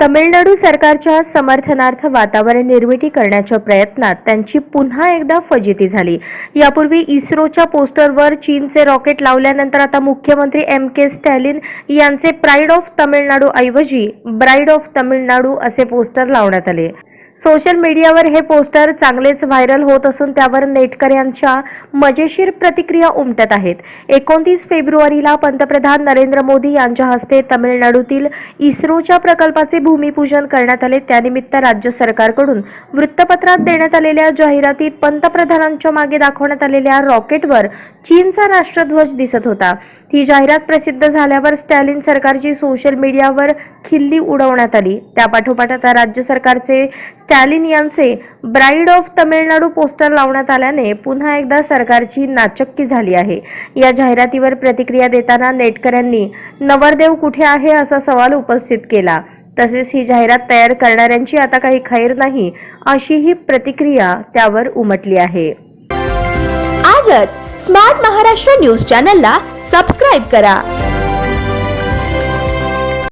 तमिळनाडू सरकारच्या समर्थनार्थ वातावरण निर्मिती करण्याच्या प्रयत्नात त्यांची पुन्हा एकदा फजिती झाली. यापूर्वी इस्रोच्या पोस्टरवर चीनचे रॉकेट लावल्यानंतर आता मुख्यमंत्री एम के स्टॅलिन यांचे प्राईड ऑफ तमिळनाडू ऐवजी ब्राईड ऑफ तमिळनाडू असे पोस्टर लावण्यात आले. सोशल मीडियावर हे पोस्टर चांगलेच व्हायरल होत असून त्यावर नेटकऱ्यांच्या मजेशीर प्रतिक्रिया उमटत आहेत. एकोणतीस फेब्रुवारीला पंतप्रधान नरेंद्र मोदी यांच्या हस्ते तमिळनाडूतील इस्रोच्या प्रकल्पाचे भूमिपूजन करण्यात आले. त्यानिमित्त राज्य सरकारकडून वृत्तपत्रात देण्यात आलेल्या जाहिरातीत पंतप्रधानांच्या मागे दाखवण्यात आलेल्या रॉकेटवर चीनचा राष्ट्रध्वज दिसत होता. ही जाहिरात प्रसिद्ध झाल्यावर स्टॅलिन सरकारची सोशल मीडियावर खिल्ली उडवण्यात आली. त्यापाठोपाठ आता राज्य सरकारचे स्टॅलिन यांचे ब्राईड ऑफ तमिळनाडू पोस्टर लावण्यात आल्याने पुन्हा एकदा सरकारची नाचक्की झाली आहे. या जाहिरातीवर प्रतिक्रिया देताना नेटकऱ्यांनी नवरदेव कुठे आहे असा सवाल उपस्थित केला. तसेच ही जाहिरात तयार करणाऱ्यांची आता काही खैर नाही अशीही प्रतिक्रिया त्यावर उमटली आहे. आजच स्मार्ट महाराष्ट्र न्यूज चॅनलला सबस्क्राईब करा.